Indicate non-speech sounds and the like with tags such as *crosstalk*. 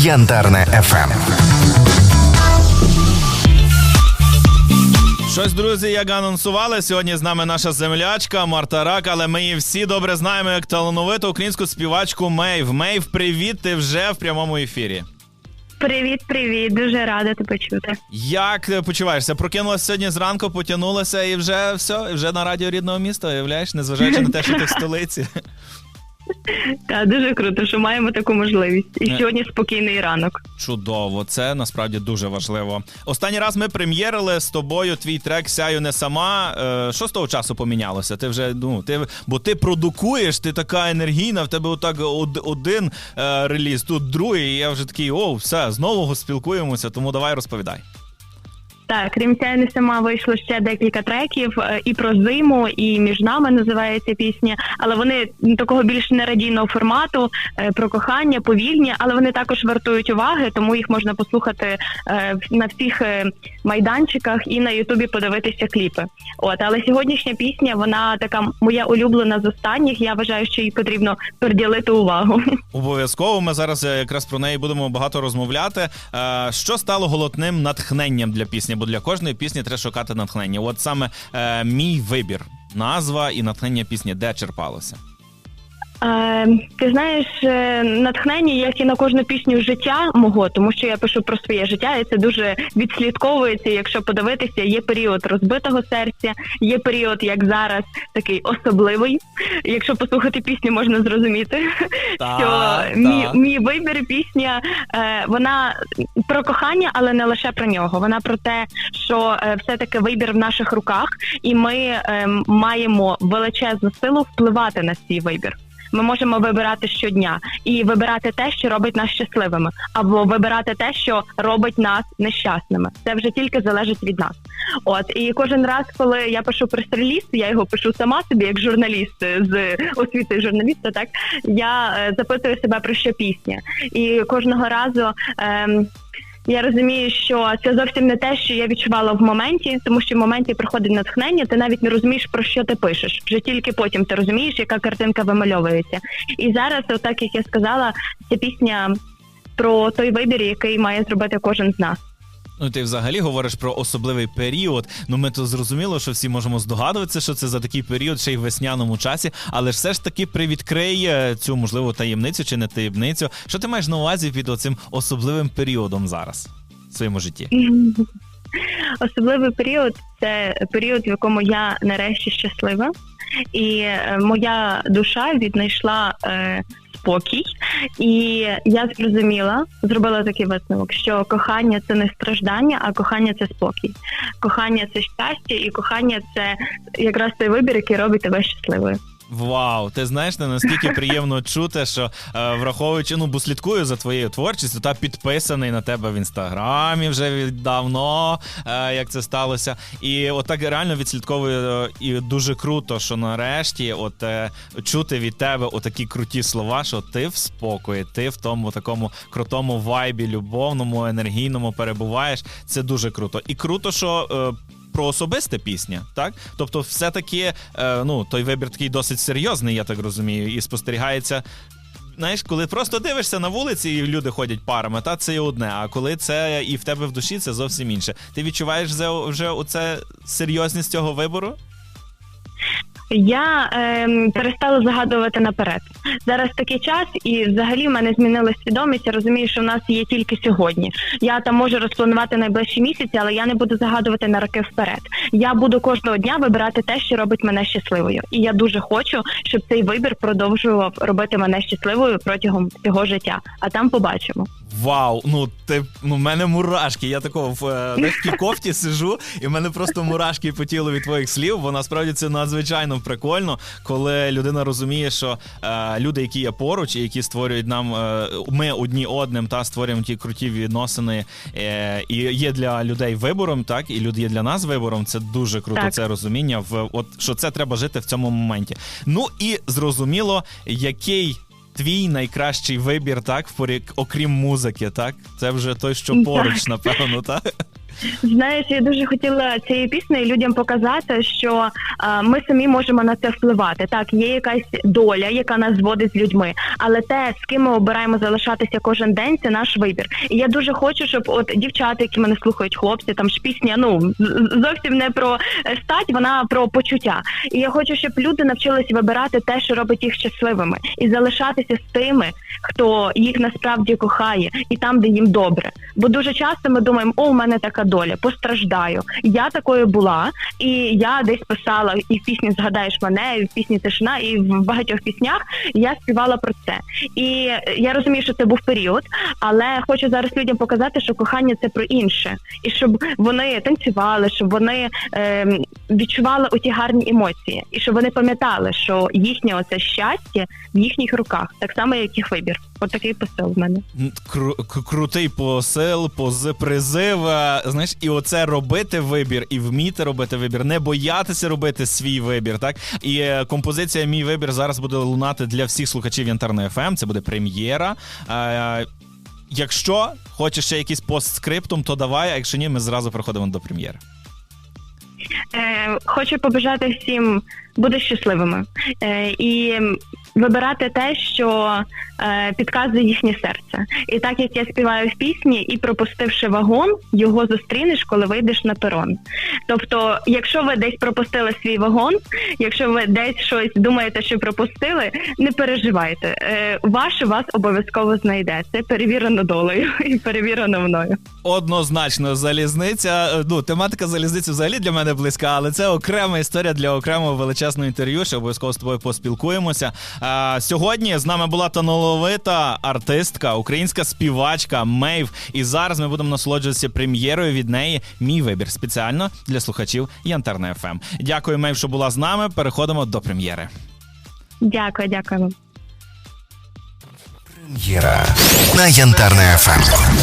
Янтарне ФМ. Щось, друзі, як анонсували, сьогодні з нами наша землячка Марта Рак, але ми її всі добре знаємо як талановиту українську співачку Мейв. Мейв, привіт, ти вже в прямому ефірі. Привіт, привіт, дуже рада тебе чути. Як ти почуваєшся? Прокинулася сьогодні зранку, потягнулася і вже все, і вже на радіо рідного міста, уявляєш, незважаючи на те, що ти в *laughs* столиці. Та дуже круто, що маємо таку можливість. І Не. сьогодні спокійний ранок. Чудово, це насправді дуже важливо. Останній раз ми прем'єрили з тобою твій трек Сяю не сама. Е, Що з того часу помінялося? Ти вже ну ти бо ти продукуєш, ти така енергійна. В тебе отак од- один е, реліз, тут другий. І я вже такий, о, все знову спілкуємося. Тому давай розповідай. Так, крім не сама вийшло ще декілька треків е, і про зиму, і між нами називається пісня. Але вони такого більш нерадійного формату е, про кохання, повільні, але вони також вартують уваги, тому їх можна послухати е, на всіх майданчиках і на Ютубі подивитися кліпи. От але сьогоднішня пісня, вона така моя улюблена з останніх. Я вважаю, що їй потрібно приділити увагу. *laughs* Обов'язково ми зараз якраз про неї будемо багато розмовляти. Що стало головним натхненням для пісні? Бо для кожної пісні треба шукати натхнення. От саме е, мій вибір, назва і натхнення пісні, де черпалося. Е, ти знаєш, е, натхнення, як і на кожну пісню життя мого, тому що я пишу про своє життя, і це дуже відслідковується. Якщо подивитися, є період розбитого серця, є період, як зараз, такий особливий. Якщо послухати пісню, можна зрозуміти, Так, що так. мій, мій вибір пісня е, вона про кохання, але не лише про нього. Вона про те, що е, все-таки вибір в наших руках, і ми е, маємо величезну силу впливати на свій вибір. Ми можемо вибирати щодня і вибирати те, що робить нас щасливими, або вибирати те, що робить нас нещасними. Це вже тільки залежить від нас. От і кожен раз, коли я пишу прес-реліз, я його пишу сама собі, як журналіст з освіти журналіста. Так я е, запитую себе про що пісня, і кожного разу. ем, я розумію, що це зовсім не те, що я відчувала в моменті, тому що в моменті приходить натхнення, ти навіть не розумієш про що ти пишеш. Вже тільки потім ти розумієш, яка картинка вимальовується. І зараз, отак як я сказала, ця пісня про той вибір, який має зробити кожен з нас. Ну, ти взагалі говориш про особливий період. Ну, ми то зрозуміло, що всі можемо здогадуватися, що це за такий період ще й в весняному часі, але ж все ж таки привідкрий цю можливо таємницю чи не таємницю. Що ти маєш на увазі під оцим особливим періодом зараз в своєму житті? *laughs* Особливий період це період, в якому я нарешті щаслива, і е, моя душа віднайшла е, спокій. І я зрозуміла, зробила такий висновок, що кохання це не страждання, а кохання це спокій. Кохання це щастя, і кохання це якраз той вибір, який робить тебе щасливою. Вау, ти знаєш, не наскільки приємно чути, що е, враховуючи, ну бо слідкую за твоєю творчістю, та підписаний на тебе в інстаграмі вже від давно, е, як це сталося. І отак реально відслідковую е, і дуже круто, що нарешті, от е, чути від тебе отакі круті слова, що ти в спокої, ти в тому такому крутому вайбі, любовному, енергійному перебуваєш. Це дуже круто. І круто, що. Про особисте пісня, так? Тобто, все-таки, е, ну, той вибір такий досить серйозний, я так розумію, і спостерігається. Знаєш, коли просто дивишся на вулиці і люди ходять парами, та це і одне. А коли це і в тебе в душі, це зовсім інше. Ти відчуваєш вже оце серйозність цього вибору? Я ем, перестала загадувати наперед. Зараз такий час, і взагалі в мене змінилась свідомість. Я розумію, що в нас є тільки сьогодні. Я там можу розпланувати найближчі місяці, але я не буду загадувати на роки вперед. Я буду кожного дня вибирати те, що робить мене щасливою. І я дуже хочу, щоб цей вибір продовжував робити мене щасливою протягом всього життя. А там побачимо. Вау, ну ти ну в мене мурашки. Я такого в *laughs* легкій кофті сижу, і в мене просто мурашки по тілу від твоїх слів. Бо насправді це надзвичайно прикольно, коли людина розуміє, що е, люди, які є поруч, і які створюють нам, е, ми одні одним та створюємо ті круті відносини, е, і є для людей вибором, так і люди є для нас вибором. Це дуже круто. Так. Це розуміння. В от що це треба жити в цьому моменті. Ну і зрозуміло, який. Твій найкращий вибір, так, окрім музики, так? Це вже той, що поруч, напевно, так? Знаєш, я дуже хотіла цією піснею людям показати, що е, ми самі можемо на це впливати. Так, є якась доля, яка нас зводить з людьми, але те, з ким ми обираємо залишатися кожен день, це наш вибір. І я дуже хочу, щоб от дівчата, які мене слухають, хлопці, там ж пісня, ну зовсім не про е, стать, вона про почуття. І я хочу, щоб люди навчились вибирати те, що робить їх щасливими, і залишатися з тими, хто їх насправді кохає, і там, де їм добре. Бо дуже часто ми думаємо, о, у мене така доля, постраждаю. Я такою була, і я десь писала і в пісні Згадаєш мене, і в пісні Тишина, і в багатьох піснях я співала про це. І я розумію, що це був період, але хочу зараз людям показати, що кохання це про інше, і щоб вони танцювали, щоб вони ем, відчували оті гарні емоції, і щоб вони пам'ятали, що їхнє оце щастя в їхніх руках, так само, як їх вибір. От такий посил в мене. Кру- крутий посил, пози призив. е, Знаєш, і оце робити вибір, і вміти робити вибір, не боятися робити свій вибір. Так і е, композиція Мій вибір зараз буде лунати для всіх слухачів Янтарної ФМ. Це буде прем'єра. Е, Якщо хочеш ще якийсь постскриптум, то давай. А якщо ні, ми зразу переходимо до прем'єри. Е, хочу побажати всім бути щасливими е, і вибирати те, що е, підказує їхнє серце. І так як я співаю в пісні, і пропустивши вагон, його зустрінеш, коли вийдеш на перон. Тобто, якщо ви десь пропустили свій вагон, якщо ви десь щось думаєте, що пропустили, не переживайте. Е, ваше вас обов'язково знайде. Це перевірено долею *laughs* і перевірено мною. Однозначно, залізниця. Ну, тематика залізниці взагалі для мене близька, але це окрема історія для окремого величезного інтерв'ю. Ще обов'язково з тобою поспілкуємося. А, сьогодні з нами була талановита артистка, українська співачка Мейв. І зараз ми будемо насолоджуватися прем'єрою від неї. Мій вибір спеціально для слухачів Янтарне ФМ. Дякую, Мейв, що була з нами. Переходимо до прем'єри. Дякую, дякую. Прем'єра на Янтарне ФМ.